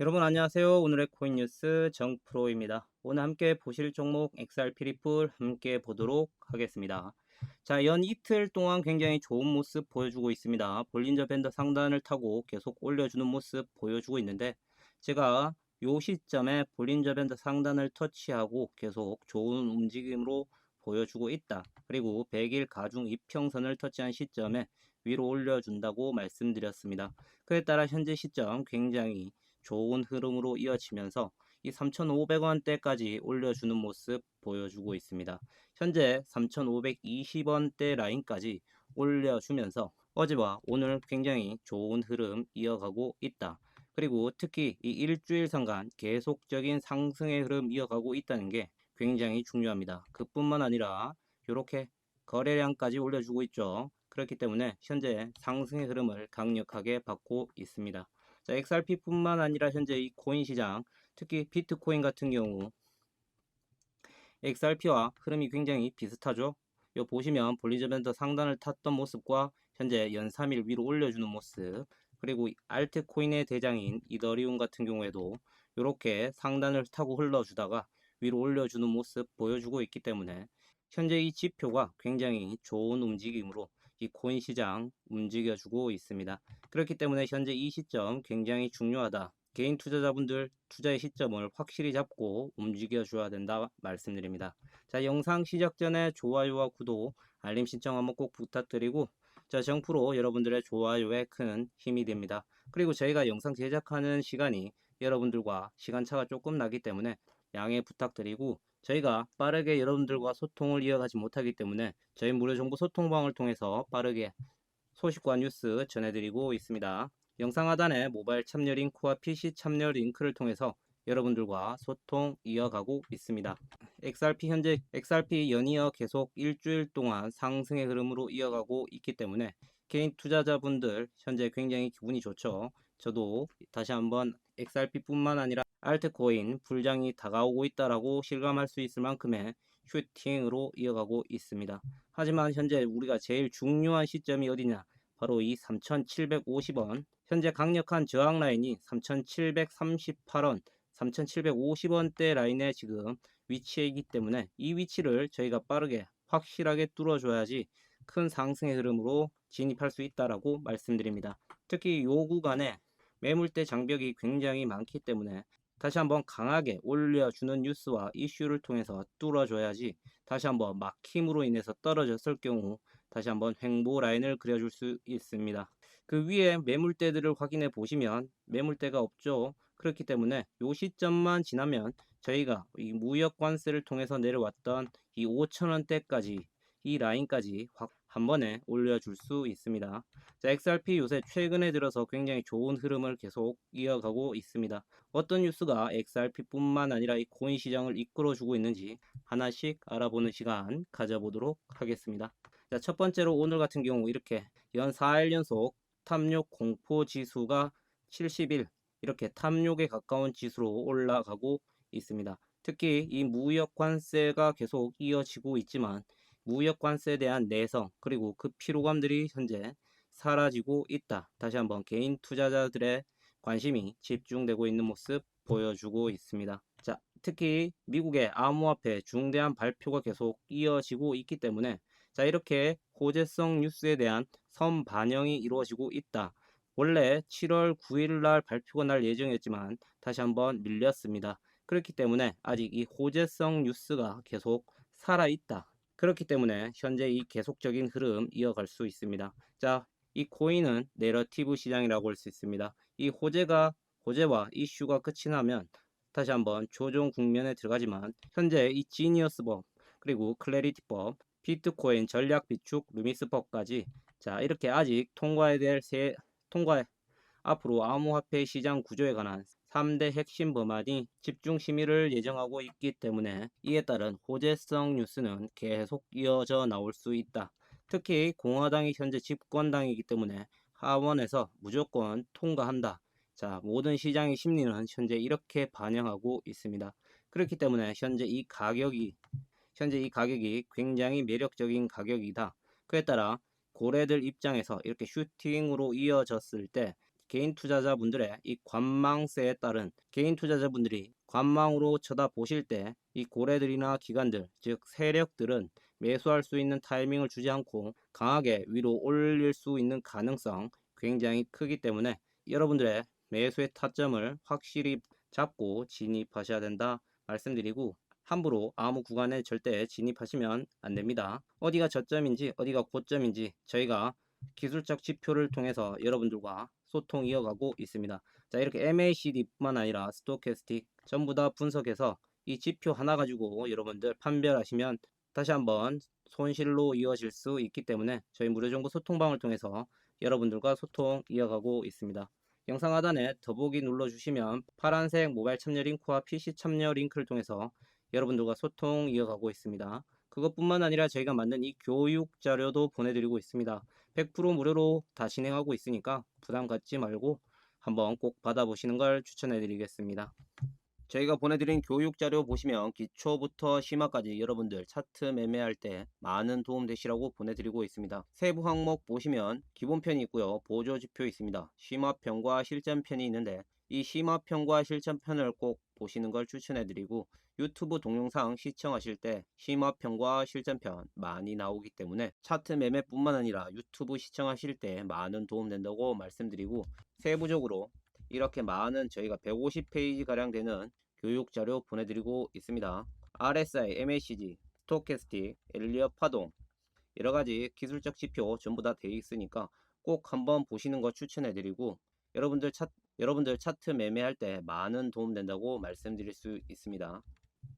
여러분 안녕하세요. 오늘의 코인 뉴스 정프로입니다. 오늘 함께 보실 종목 XRP 리플 함께 보도록 하겠습니다. 자, 연 이틀 동안 굉장히 좋은 모습 보여주고 있습니다. 볼린저 밴드 상단을 타고 계속 올려주는 모습 보여주고 있는데 제가 요 시점에 볼린저 밴드 상단을 터치하고 계속 좋은 움직임으로 보여주고 있다. 그리고 100일 가중 이평선을 터치한 시점에 위로 올려준다고 말씀드렸습니다. 그에 따라 현재 시점 굉장히 좋은 흐름으로 이어지면서 이 3,500원대까지 올려주는 모습 보여주고 있습니다. 현재 3,520원대 라인까지 올려주면서 어제와 오늘 굉장히 좋은 흐름 이어가고 있다. 그리고 특히 이 일주일 상간 계속적인 상승의 흐름 이어가고 있다는 게 굉장히 중요합니다. 그뿐만 아니라 이렇게 거래량까지 올려주고 있죠. 그렇기 때문에 현재 상승의 흐름을 강력하게 받고 있습니다. 자, XRP뿐만 아니라 현재 이 코인 시장, 특히 비트코인 같은 경우 XRP와 흐름이 굉장히 비슷하죠. 요 보시면 볼리저 밴드 상단을 탔던 모습과 현재 연 3일 위로 올려주는 모습 그리고 알트코인의 대장인 이더리움 같은 경우에도 이렇게 상단을 타고 흘러주다가 위로 올려주는 모습 보여주고 있기 때문에 현재 이 지표가 굉장히 좋은 움직임으로 이 코인 시장 움직여주고 있습니다. 그렇기 때문에 현재 이 시점 굉장히 중요하다. 개인 투자자분들 투자의 시점을 확실히 잡고 움직여 줘야 된다 말씀드립니다. 자, 영상 시작 전에 좋아요와 구독, 알림 신청 한번 꼭 부탁드리고 자, 정프로 여러분들의 좋아요에 큰 힘이 됩니다. 그리고 저희가 영상 제작하는 시간이 여러분들과 시간차가 조금 나기 때문에 양해 부탁드리고 저희가 빠르게 여러분들과 소통을 이어가지 못하기 때문에 저희 무료 정보 소통방을 통해서 빠르게 소식과 뉴스 전해드리고 있습니다. 영상 하단에 모바일 참여 링크와 PC 참여 링크를 통해서 여러분들과 소통 이어가고 있습니다. XRP 현재 XRP 연이어 계속 일주일 동안 상승의 흐름으로 이어가고 있기 때문에 개인 투자자분들 현재 굉장히 기분이 좋죠. 저도 다시 한번 XRP뿐만 아니라 알트코인 불장이 다가오고 있다라고 실감할 수 있을 만큼의 슈팅으로 이어가고 있습니다. 하지만 현재 우리가 제일 중요한 시점이 어디냐? 바로 이 3,750원. 현재 강력한 저항 라인이 3,738원, 3,750원대 라인에 지금 위치해 있기 때문에 이 위치를 저희가 빠르게 확실하게 뚫어줘야지 큰 상승의 흐름으로 진입할 수 있다라고 말씀드립니다. 특히 요 구간에 매물대 장벽이 굉장히 많기 때문에 다시 한번 강하게 올려주는 뉴스와 이슈를 통해서 뚫어줘야지 다시 한번 막힘으로 인해서 떨어졌을 경우 다시 한번 횡보 라인을 그려줄 수 있습니다. 그 위에 매물대들을 확인해 보시면 매물대가 없죠. 그렇기 때문에 요 시점만 지나면 저희가 이 무역 관세를 통해서 내려왔던 이 5천원대까지 이 라인까지 확 한 번에 올려줄 수 있습니다. 자, XRP 요새 최근에 들어서 굉장히 좋은 흐름을 계속 이어가고 있습니다. 어떤 뉴스가 XRP뿐만 아니라 이 코인 시장을 이끌어주고 있는지 하나씩 알아보는 시간 가져보도록 하겠습니다. 자, 첫 번째로 오늘 같은 경우 이렇게 연 4일 연속 탐욕 공포 지수가 71 이렇게 탐욕에 가까운 지수로 올라가고 있습니다. 특히 이 무역 관세가 계속 이어지고 있지만 무역 관세에 대한 내성 그리고 그 피로감들이 현재 사라지고 있다. 다시 한번 개인 투자자들의 관심이 집중되고 있는 모습 보여주고 있습니다. 자, 특히 미국의 암호화폐 중대한 발표가 계속 이어지고 있기 때문에 자, 이렇게 호재성 뉴스에 대한 선 반영이 이루어지고 있다. 원래 7월 9일 날 발표가 날 예정이었지만 다시 한번 밀렸습니다. 그렇기 때문에 아직 이 호재성 뉴스가 계속 살아있다. 그렇기 때문에 현재 이 계속적인 흐름 이어갈 수 있습니다. 자, 이 코인은 내러티브 시장이라고 할 수 있습니다. 이 호재가 호재와 이슈가 끝이 나면 다시 한번 조정 국면에 들어가지만 현재 이 지니어스법 그리고 클래리티법 비트코인 전략 비축 루미스법까지 자 이렇게 아직 통과해야 될 세 통과 앞으로 암호화폐 시장 구조에 관한 3대 핵심 법안이 집중 심의를 예정하고 있기 때문에 이에 따른 호재성 뉴스는 계속 이어져 나올 수 있다. 특히 공화당이 현재 집권당이기 때문에 하원에서 무조건 통과한다. 자, 모든 시장의 심리는 현재 이렇게 반영하고 있습니다. 그렇기 때문에 현재 이 가격이 현재 이 가격이 굉장히 매력적인 가격이다. 그에 따라 고래들 입장에서 이렇게 슈팅으로 이어졌을 때 개인 투자자분들의 이 관망세에 따른 개인 투자자분들이 관망으로 쳐다보실 때 이 고래들이나 기관들 즉 세력들은 매수할 수 있는 타이밍을 주지 않고 강하게 위로 올릴 수 있는 가능성 굉장히 크기 때문에 여러분들의 매수의 타점을 확실히 잡고 진입하셔야 된다 말씀드리고 함부로 아무 구간에 절대 진입하시면 안 됩니다. 어디가 저점인지 어디가 고점인지 저희가 기술적 지표를 통해서 여러분들과 소통 이어가고 있습니다. 자 이렇게 MACD뿐만 아니라 스토캐스틱 전부 다 분석해서 이 지표 하나 가지고 여러분들 판별하시면 다시 한번 손실로 이어질 수 있기 때문에 저희 무료 정보 소통방을 통해서 여러분들과 소통 이어가고 있습니다. 영상 하단에 더보기 눌러주시면 파란색 모바일 참여 링크와 PC 참여 링크를 통해서 여러분들과 소통 이어가고 있습니다. 그것뿐만 아니라 저희가 만든 이 교육 자료도 보내드리고 있습니다. 100% 무료로 다 진행하고 있으니까 부담 갖지 말고 한번 꼭 받아보시는 걸 추천해 드리겠습니다. 저희가 보내드린 교육 자료 보시면 기초부터 심화까지 여러분들 차트 매매할 때 많은 도움 되시라고 보내드리고 있습니다. 세부 항목 보시면 기본편이 있고요. 보조 지표 있습니다. 심화편과 실전편이 있는데 이 심화편과 실전편을 꼭 보시는 걸 추천해 드리고 유튜브 동영상 시청하실 때 심화편과 실전편 많이 나오기 때문에 차트 매매뿐만 아니라 유튜브 시청하실 때 많은 도움 된다고 말씀드리고 세부적으로 이렇게 많은 저희가 150페이지 가량 되는 교육 자료 보내드리고 있습니다. RSI, MACD, 스토캐스틱, 엘리엇 파동 여러 가지 기술적 지표 전부 다 되어 있으니까 꼭 한번 보시는 거 추천해드리고 여러분들 차 여러분들 차트 매매할 때 많은 도움 된다고 말씀드릴 수 있습니다.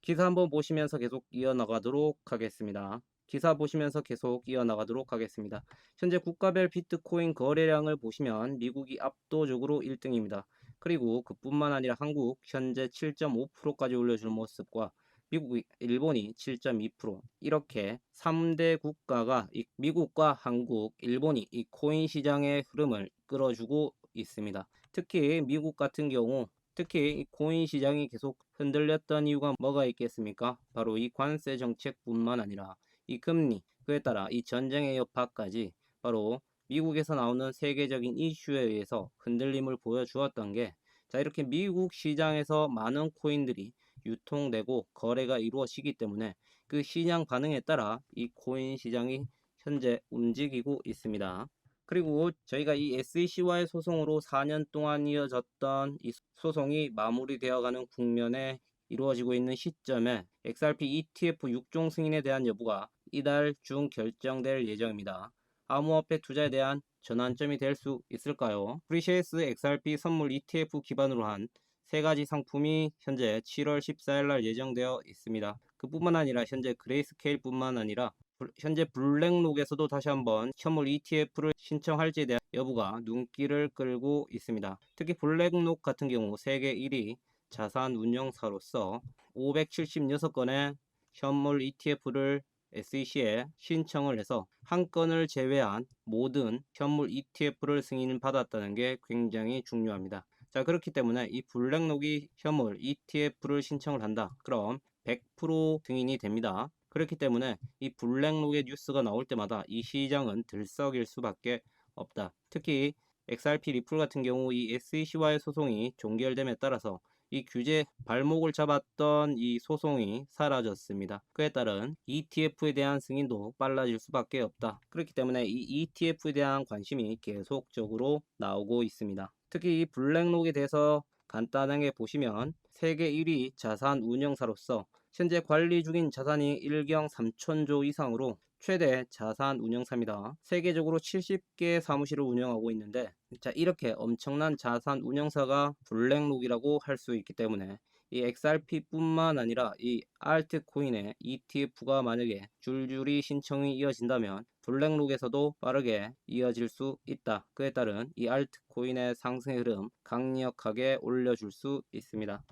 기사 한번 보시면서 계속 이어나가도록 하겠습니다. 기사 보시면서 계속 이어나가도록 하겠습니다. 현재 국가별 비트코인 거래량을 보시면 미국이 압도적으로 1등입니다. 그리고 그뿐만 아니라 한국 현재 7.5%까지 올려주는 모습과 미국, 일본이 7.2% 이렇게 3대 국가가 미국과 한국, 일본이 이 코인 시장의 흐름을 끌어주고 있습니다. 특히 미국 같은 경우 특히 이 코인 시장이 계속 흔들렸던 이유가 뭐가 있겠습니까? 바로 이 관세 정책뿐만 아니라 이 금리, 그에 따라 이 전쟁의 여파까지 바로 미국에서 나오는 세계적인 이슈에 의해서 흔들림을 보여주었던 게 자, 이렇게 미국 시장에서 많은 코인들이 유통되고 거래가 이루어지기 때문에 그 시장 반응에 따라 이 코인 시장이 현재 움직이고 있습니다. 그리고 저희가 이 SEC와의 소송으로 4년 동안 이어졌던 이 소송이 마무리되어가는 국면에 이루어지고 있는 시점에 XRP ETF 6종 승인에 대한 여부가 이달 중 결정될 예정입니다. 암호화폐 투자에 대한 전환점이 될 수 있을까요? 프리시에스 XRP 선물 ETF 기반으로 한 세 가지 상품이 현재 7월 14일 날 예정되어 있습니다. 그뿐만 아니라 현재 그레이스케일뿐만 아니라 현재 블랙록에서도 다시 한번 현물 ETF를 신청할지에 대한 여부가 눈길을 끌고 있습니다. 특히 블랙록 같은 경우 세계 1위 자산 운용사로서 576건의 현물 ETF를 SEC에 신청을 해서 한 건을 제외한 모든 현물 ETF를 승인받았다는 게 굉장히 중요합니다. 자 그렇기 때문에 이 블랙록이 현물 ETF를 신청을 한다. 그럼 100% 승인이 됩니다. 그렇기 때문에 이 블랙록의 뉴스가 나올 때마다 이 시장은 들썩일 수밖에 없다. 특히 XRP 리플 같은 경우 이 SEC와의 소송이 종결됨에 따라서 이 규제 발목을 잡았던 이 소송이 사라졌습니다. 그에 따른 ETF에 대한 승인도 빨라질 수밖에 없다. 그렇기 때문에 이 ETF에 대한 관심이 계속적으로 나오고 있습니다. 특히 이 블랙록에 대해서 간단하게 보시면 세계 1위 자산 운영사로서 현재 관리 중인 자산이 1경 3천조 이상으로 최대 자산 운영사입니다. 세계적으로 70개 사무실을 운영하고 있는데 자 이렇게 엄청난 자산 운영사가 블랙록이라고 할 수 있기 때문에 이 XRP뿐만 아니라 이 알트코인의 ETF가 만약에 줄줄이 신청이 이어진다면 블랙록에서도 빠르게 이어질 수 있다. 그에 따른 이 알트코인의 상승 흐름 강력하게 올려줄 수 있습니다.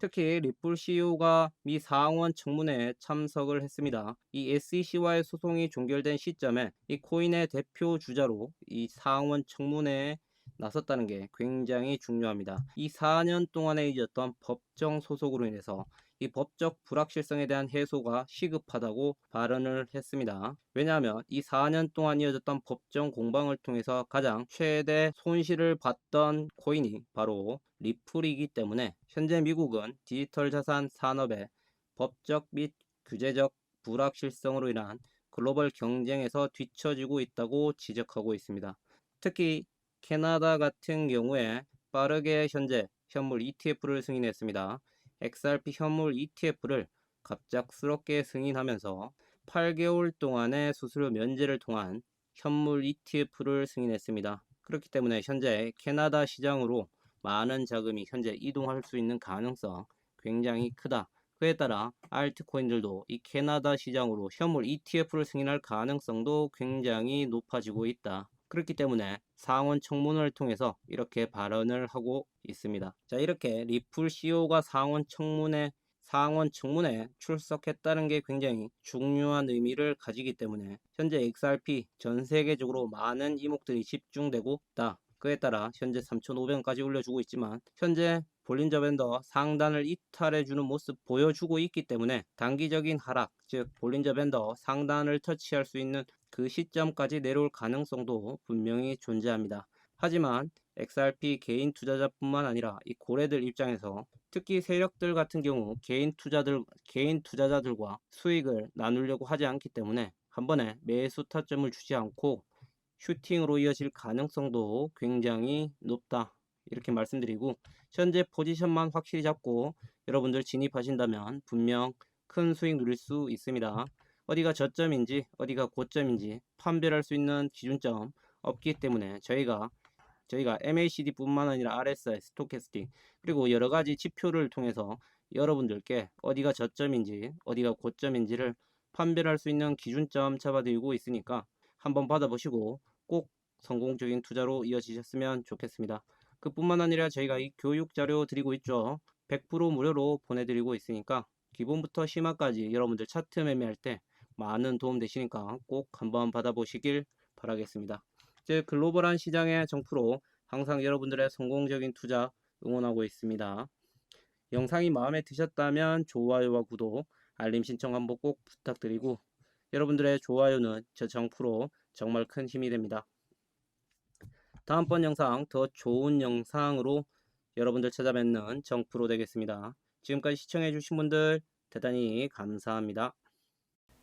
특히 리플 CEO가 미 상원 청문회에 참석을 했습니다. 이 SEC와의 소송이 종결된 시점에 이 코인의 대표 주자로 이 상원 청문회에 나섰다는 게 굉장히 중요합니다. 이 4년 동안에 이었던 법정 소속으로 인해서 이 법적 불확실성에 대한 해소가 시급하다고 발언을 했습니다. 왜냐하면 이 4년 동안 이어졌던 법정 공방을 통해서 가장 최대 손실을 봤던 코인이 바로 리플이기 때문에 현재 미국은 디지털 자산 산업의 법적 및 규제적 불확실성으로 인한 글로벌 경쟁에서 뒤처지고 있다고 지적하고 있습니다. 특히 캐나다 같은 경우에 빠르게 현재 현물 ETF를 승인했습니다. XRP 현물 ETF를 갑작스럽게 승인하면서 8개월 동안의 수수료 면제를 통한 현물 ETF를 승인했습니다. 그렇기 때문에 현재 캐나다 시장으로 많은 자금이 현재 이동할 수 있는 가능성 굉장히 크다. 그에 따라 알트코인들도 이 캐나다 시장으로 현물 ETF를 승인할 가능성도 굉장히 높아지고 있다. 그렇기 때문에 상원 청문회를 통해서 이렇게 발언을 하고 있습니다. 자, 이렇게 리플 CEO가 상원 청문회 상원 청문회에 출석했다는 게 굉장히 중요한 의미를 가지기 때문에 현재 XRP 전 세계적으로 많은 이목들이 집중되고 있다. 그에 따라 현재 3,500원까지 올려주고 있지만 현재 볼린저 밴더 상단을 이탈해주는 모습 보여주고 있기 때문에 단기적인 하락, 즉 볼린저 밴더 상단을 터치할 수 있는 그 시점까지 내려올 가능성도 분명히 존재합니다. 하지만 XRP 개인 투자자뿐만 아니라 이 고래들 입장에서 특히 세력들 같은 경우 개인 투자들 개인 투자자들과 수익을 나누려고 하지 않기 때문에 한 번에 매수 타점을 주지 않고 슈팅으로 이어질 가능성도 굉장히 높다. 이렇게 말씀드리고 현재 포지션만 확실히 잡고 여러분들 진입하신다면 분명 큰 수익 누릴 수 있습니다. 어디가 저점인지 어디가 고점인지 판별할 수 있는 기준점 없기 때문에 저희가 저희가 MACD뿐만 아니라 RSI, 스토캐스틱 그리고 여러 가지 지표를 통해서 여러분들께 어디가 저점인지 어디가 고점인지를 판별할 수 있는 기준점 잡아드리고 있으니까 한번 받아보시고 꼭 성공적인 투자로 이어지셨으면 좋겠습니다. 그뿐만 아니라 저희가 이 교육 자료 드리고 있죠. 100% 무료로 보내드리고 있으니까 기본부터 심화까지 여러분들 차트 매매할 때 많은 도움 되시니까 꼭 한번 받아보시길 바라겠습니다. 이제 글로벌한 시장의 정프로 항상 여러분들의 성공적인 투자 응원하고 있습니다. 영상이 마음에 드셨다면 좋아요와 구독, 알림 신청 한번 꼭 부탁드리고 여러분들의 좋아요는 저 정프로 정말 큰 힘이 됩니다. 다음번 영상 더 좋은 영상으로 여러분들 찾아뵙는 정프로 되겠습니다. 지금까지 시청해주신 분들 대단히 감사합니다.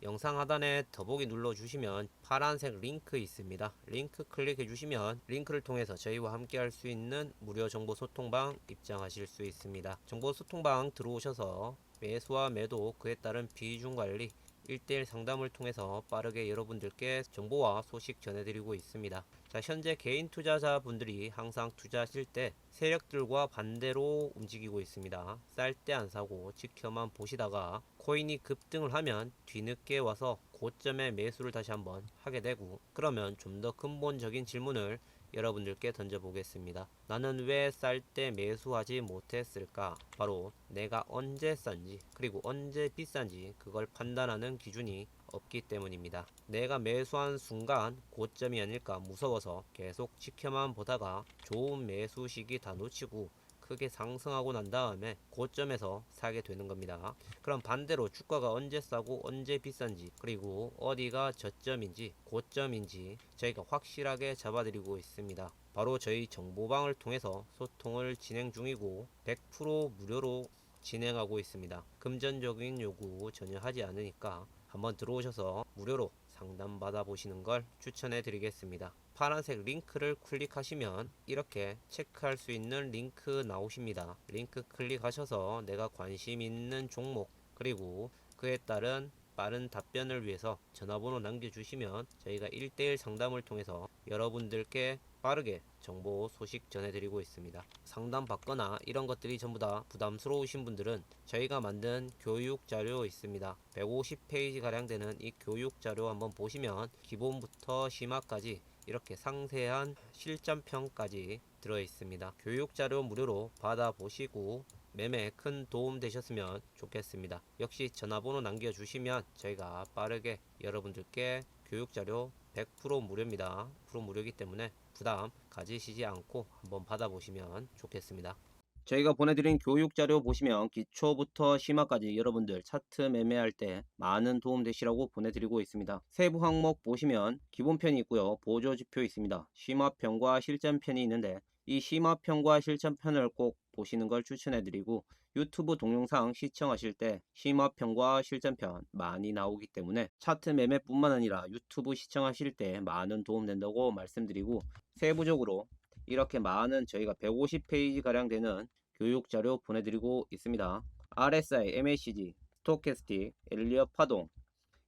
영상 하단에 더보기 눌러주시면 파란색 링크 있습니다. 링크 클릭해 주시면 링크를 통해서 저희와 함께 할 수 있는 무료 정보 소통방 입장하실 수 있습니다. 정보 소통방 들어오셔서 매수와 매도 그에 따른 비중 관리 1대1 상담을 통해서 빠르게 여러분들께 정보와 소식 전해드리고 있습니다. 자, 현재 개인 투자자 분들이 항상 투자하실 때 세력들과 반대로 움직이고 있습니다. 쌀 때 안 사고 지켜만 보시다가 코인이 급등을 하면 뒤늦게 와서 고점에 매수를 다시 한번 하게 되고 그러면 좀 더 근본적인 질문을 여러분들께 던져보겠습니다. 나는 왜 쌀 때 매수하지 못했을까? 바로 내가 언제 싼지 그리고 언제 비싼지 그걸 판단하는 기준이 없기 때문입니다. 내가 매수한 순간 고점이 아닐까 무서워서 계속 지켜만 보다가 좋은 매수 시기 다 놓치고 크게 상승하고 난 다음에 고점에서 사게 되는 겁니다. 그럼 반대로 주가가 언제 싸고 언제 비싼지 그리고 어디가 저점인지 고점인지 저희가 확실하게 잡아드리고 있습니다. 바로 저희 정보방을 통해서 소통을 진행 중이고 100% 무료로 진행하고 있습니다. 금전적인 요구 전혀 하지 않으니까 한번 들어오셔서 무료로 상담 받아보시는 걸 추천해 드리겠습니다. 파란색 링크를 클릭하시면 이렇게 체크할 수 있는 링크 나오십니다. 링크 클릭하셔서 내가 관심 있는 종목 그리고 그에 따른 빠른 답변을 위해서 전화번호 남겨주시면 저희가 1대1 상담을 통해서 여러분들께 빠르게 정보 소식 전해드리고 있습니다. 상담 받거나 이런 것들이 전부 다 부담스러우신 분들은 저희가 만든 교육 자료 있습니다. 150페이지 가량 되는 이 교육 자료 한번 보시면 기본부터 심화까지 이렇게 상세한 실전평까지 들어 있습니다. 교육 자료 무료로 받아보시고 매매에 큰 도움 되셨으면 좋겠습니다. 역시 전화번호 남겨주시면 저희가 빠르게 여러분들께 교육 자료 100% 무료입니다. 100% 무료이기 때문에 부담 가지시지 않고 한번 받아보시면 좋겠습니다. 저희가 보내드린 교육 자료 보시면 기초부터 심화까지 여러분들 차트 매매할 때 많은 도움 되시라고 보내드리고 있습니다. 세부 항목 보시면 기본편이 있고요. 보조 지표 있습니다. 심화편과 실전편이 있는데 이 심화편과 실전편을 꼭 보시는 걸 추천해드리고 유튜브 동영상 시청하실 때 심화편과 실전편 많이 나오기 때문에 차트 매매뿐만 아니라 유튜브 시청하실 때 많은 도움 된다고 말씀드리고 세부적으로 이렇게 많은 저희가 150페이지 가량 되는 교육 자료 보내드리고 있습니다. RSI, MACD, 스토캐스틱, 엘리엇 파동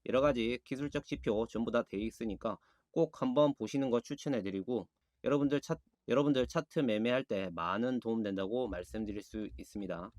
여러 가지 기술적 지표 전부 다 되어 있으니까 꼭 한번 보시는 거 추천해드리고 여러분들 차 여러분들 차트 매매할 때 많은 도움 된다고 말씀드릴 수 있습니다.